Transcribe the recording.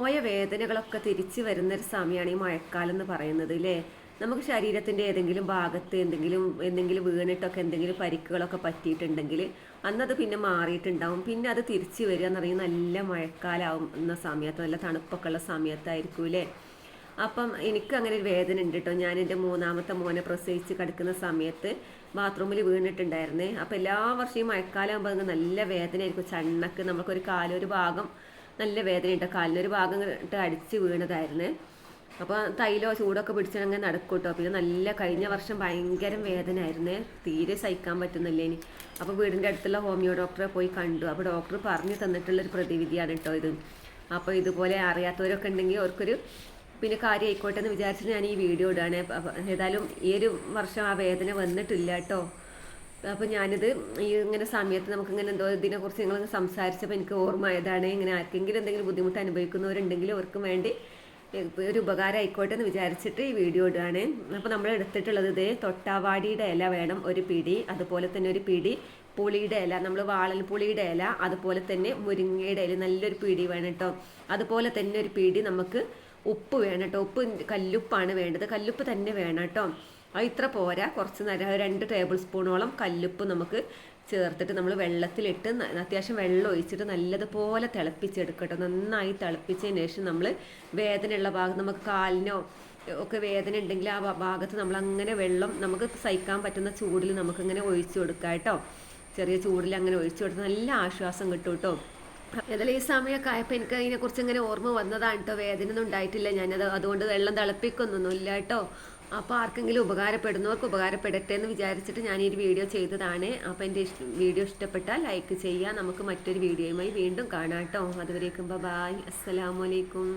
പോയ വേദനകളൊക്കെ തിരിച്ചു വരുന്നൊരു സമയമാണ് ഈ മഴക്കാലം എന്ന് പറയുന്നത് അല്ലേ നമുക്ക് ശരീരത്തിന്റെ ഏതെങ്കിലും ഭാഗത്ത് എന്തെങ്കിലും എന്തെങ്കിലും വീണിട്ടൊക്കെ എന്തെങ്കിലും പരിക്കുകളൊക്കെ പറ്റിയിട്ടുണ്ടെങ്കിൽ അന്നത് പിന്നെ മാറിയിട്ടുണ്ടാവും. പിന്നെ അത് തിരിച്ചു വരിക എന്ന് പറയുന്നത് നല്ല മഴക്കാലാവുന്ന സമയത്ത് നല്ല തണുപ്പൊക്കെ ഉള്ള സമയത്തായിരിക്കും അല്ലേ അപ്പം എനിക്ക് അങ്ങനെ ഒരു വേദന ഉണ്ട് കേട്ടോ. ഞാൻ എന്റെ മൂന്നാമത്തെ മോനെ പ്രസവിച്ച് കിടക്കുന്ന സമയത്ത് ബാത്റൂമിൽ വീണിട്ടുണ്ടായിരുന്നേ. അപ്പം എല്ലാ വർഷവും മഴക്കാലം ആകുമ്പോൾ നല്ല വേദനയായിരിക്കും. ചണ്ണക്ക് നമുക്കൊരു കാലൊരു ഭാഗം നല്ല വേദനയുണ്ട്. കാലിനൊരു ഭാഗം ഇട്ട് അടിച്ച് വീണതായിരുന്നു. അപ്പോൾ തൈലോ ചൂടൊക്കെ പിടിച്ചങ്ങനെ നടക്കും കേട്ടോ പിന്നെ നല്ല കഴിഞ്ഞ വർഷം ഭയങ്കര വേദന ആയിരുന്നു തീരെ സഹിക്കാൻ പറ്റുന്നില്ല ഇനി. അപ്പോൾ വീടിന്റെ അടുത്തുള്ള ഹോമിയോ ഡോക്ടറെ പോയി കണ്ടു. അപ്പോൾ ഡോക്ടർ പറഞ്ഞു തന്നിട്ടുള്ളൊരു പ്രതിവിധിയാണ് കേട്ടോ ഇത്. അപ്പോൾ ഇതുപോലെ അറിയാത്തവരൊക്കെ ഉണ്ടെങ്കിൽ അവർക്കൊരു പിന്നെ കാര്യം ആയിക്കോട്ടെ എന്ന് വിചാരിച്ചിട്ട് ഞാൻ ഈ വീഡിയോ ഇടുകയാണ്. ഏതായാലും ഈ ഒരു വർഷം ആ വേദന വന്നിട്ടില്ല കേട്ടോ. അപ്പോൾ ഞാനിത് ഈ ഇങ്ങനെ സമയത്ത് നമുക്ക് ഇങ്ങനെ എന്തോ ഇതിനെക്കുറിച്ച് നിങ്ങൾ സംസാരിച്ചപ്പോൾ എനിക്ക് ഓർമ്മ ആയതാണ് ഇങ്ങനെ ആർക്കെങ്കിലും എന്തെങ്കിലും ബുദ്ധിമുട്ട് അനുഭവിക്കുന്നവരുണ്ടെങ്കിൽ അവർക്കും വേണ്ടി ഒരു ഉപകാരം ആയിക്കോട്ടെ എന്ന് വിചാരിച്ചിട്ട് ഈ വീഡിയോ ഇടുകയാണ് അപ്പോൾ നമ്മൾ എടുത്തിട്ടുള്ളത് ഇത് തൊട്ടാവാടിയുടെ ഇല വേണം ഒരു പിടി. അതുപോലെ തന്നെ ഒരു പിടി പുളിയുടെ ഇല. നമ്മൾ വാളൽ പുളിയുടെ ഇല അതുപോലെ തന്നെ മുരിങ്ങയുടെ ഇല. നല്ലൊരു പിടി വേണം കേട്ടോ. അതുപോലെ തന്നെ ഒരു പിടി നമുക്ക് ഉപ്പ് വേണം കേട്ടോ. ഉപ്പ് കല്ലുപ്പാണ് വേണ്ടത്. കല്ലുപ്പ് തന്നെ വേണം കേട്ടോ. അത് ഇത്ര പോരാ. കുറച്ച് നേരം. രണ്ട് ടേബിൾ സ്പൂണോളം കല്ലുപ്പ് നമുക്ക് ചേർത്തിട്ട് നമ്മൾ വെള്ളത്തിലിട്ട് അത്യാവശ്യം വെള്ളം ഒഴിച്ചിട്ട് നല്ലതുപോലെ തിളപ്പിച്ചെടുക്കട്ടോ. നന്നായി തിളപ്പിച്ചതിന് ശേഷം നമ്മൾ വേദനയുള്ള ഭാഗം നമുക്ക് കാലിനോ ഒക്കെ വേദന ഉണ്ടെങ്കിൽ ആ ഭാഗത്ത് നമ്മൾ അങ്ങനെ വെള്ളം നമുക്ക് സഹിക്കാൻ പറ്റുന്ന ചൂടിൽ നമുക്കിങ്ങനെ ഒഴിച്ചു കൊടുക്കാം കേട്ടോ. ചെറിയ ചൂടിൽ അങ്ങനെ ഒഴിച്ചു കൊടുത്ത് നല്ല ആശ്വാസം കിട്ടും കേട്ടോ. ഏതായാലും ഈ സമയമൊക്കെ ആയപ്പോൾ എനിക്ക് അതിനെക്കുറിച്ച് ഇങ്ങനെ ഓർമ്മ വന്നതാണ് കേട്ടോ. വേദന ഒന്നും ഉണ്ടായിട്ടില്ല. ഞാനത് അതുകൊണ്ട് വെള്ളം തിളപ്പിക്കൊന്നൊന്നുമില്ല കേട്ടോ. അപ്പോൾ ആർക്കെങ്കിലും ഉപകാരപ്പെടുന്നവർക്ക് ഉപകാരപ്പെടട്ടെ എന്ന് വിചാരിച്ചിട്ട് ഞാൻ ഈ ഒരു വീഡിയോ ചെയ്തതാണ്. അപ്പോൾ എന്റെ വീഡിയോ ഇഷ്ടപ്പെട്ടാൽ ലൈക്ക് ചെയ്യുക. നമുക്ക് മറ്റൊരു വീഡിയോയുമായി വീണ്ടും കാണാം കേട്ടോ. അതുവരേക്കും ബൈ അസ്സലാമലൈക്കും